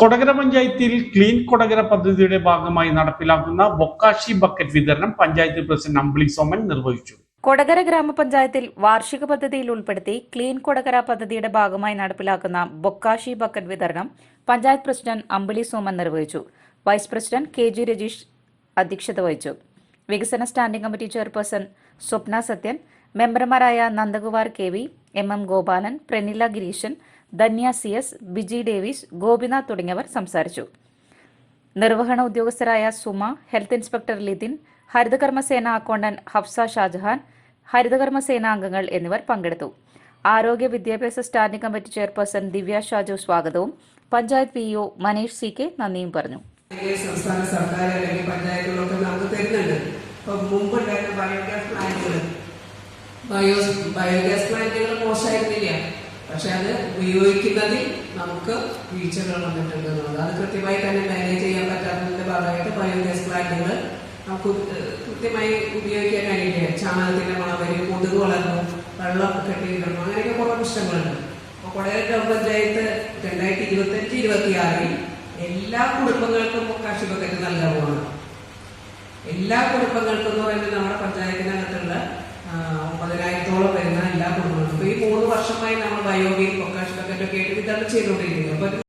കൊടകര പഞ്ചായത്തിൽ ക്ലീൻ കൊടകര പദ്ധതിയുടെ ഭാഗമായി നടപ്പിലാക്കുന്ന ബൊക്കാഷി ബക്കറ്റ് വിതരണം പഞ്ചായത്ത് പ്രസിഡന്റ് അമ്പിളി സോമൻ നിർവഹിച്ചു. കൊടകര ഗ്രാമപഞ്ചായത്തിൽ വാർഷിക പദ്ധതിയിൽ ഉൾപ്പെടുത്തി ക്ലീൻ കൊടകര പദ്ധതിയുടെ ഭാഗമായി നടപ്പിലാക്കുന്ന ബൊക്കാഷി ബക്കറ്റ് വിതരണം പഞ്ചായത്ത് പ്രസിഡന്റ് അമ്പിളി സോമൻ നിർവഹിച്ചു. Vice president K G Rajeesh അധ്യക്ഷത വഹിച്ചു. വികസന standing committee chairperson Swapna Sathyan മെമ്പർമാരായ Nandakumar K V M M Gopalan Pranila Gireeshan Dhanya C S Biji Davis Gopinath തുടങ്ങിയവർ സംസാരിച്ചു. നിർവഹണ ഉദ്യോഗസ്ഥരായ സുമ ഹെൽത്ത് ഇൻസ്പെക്ടർ ലിതിൻ ഹരിതകർമ്മസേന അക്കൗണ്ടന്റ് ഹഫ്സ ഷാജഹാൻ ഹരിതകർമ്മസേന അംഗങ്ങൾ എന്നിവർ പങ്കെടുത്തു. ആരോഗ്യ വിദ്യാഭ്യാസ standing committee chairperson Divya Shaju സ്വാഗതവും. Panchayat P O Maneesh C K നന്ദിയും പറഞ്ഞു. സംസ്ഥാന സർക്കാർ അല്ലെങ്കിൽ പഞ്ചായത്തുകളൊക്കെ നമുക്ക് തരുന്നുണ്ട്. ഇപ്പൊ മുമ്പുണ്ടായിരുന്ന ബയോഗ്യാസ് പ്ലാന്റുകൾ ബയോ ബയോഗ്യാസ് പ്ലാന്റുകൾ മോശമായിരുന്നില്ല. പക്ഷെ അത് ഉപയോഗിക്കുന്നതിൽ നമുക്ക് വീഴ്ചകൾ വന്നിട്ടുണ്ട് എന്നുള്ളത് അത് കൃത്യമായി തന്നെ മാനേജ് ചെയ്യാൻ പറ്റാത്തതിന്റെ ഭാഗമായിട്ട് ബയോഗ്യാസ് പ്ലാന്റുകൾ നമുക്ക് കൃത്യമായി ഉപയോഗിക്കാൻ കഴിയില്ല. ചാണകത്തിന്റെ മണം കൊതുക് വളർന്നു വെള്ളം കെട്ടിയിടണം അങ്ങനെയൊക്കെ കുറെ പ്രശ്നങ്ങളുണ്ട്. അപ്പോൾ കൊടകര ഗ്രാമപഞ്ചായത്ത് രണ്ടായിരത്തി ഇരുപത്തഞ്ച് ഇരുപത്തിയാറിൽ എല്ലാ കുടുംബങ്ങൾക്കും കാശി ബക്കറ്റ് നൽകാൻ പോകണം എല്ലാ കുടുംബങ്ങൾക്കും എന്ന് പറയുന്നത് നമ്മുടെ പഞ്ചായത്തിനകത്തുള്ള ഒമ്പതിനായിരത്തോളം വരുന്ന എല്ലാ ഇപ്പൊ ഈ മൂന്ന് വർഷമായി നമ്മൾ ബയോഗിൻ പൊക്കാഷ് ബക്കറ്റ് ഒക്കെ ആയിട്ട് വിതരണം ചെയ്തുകൊണ്ടിരിക്കുന്നത് അപ്പൊ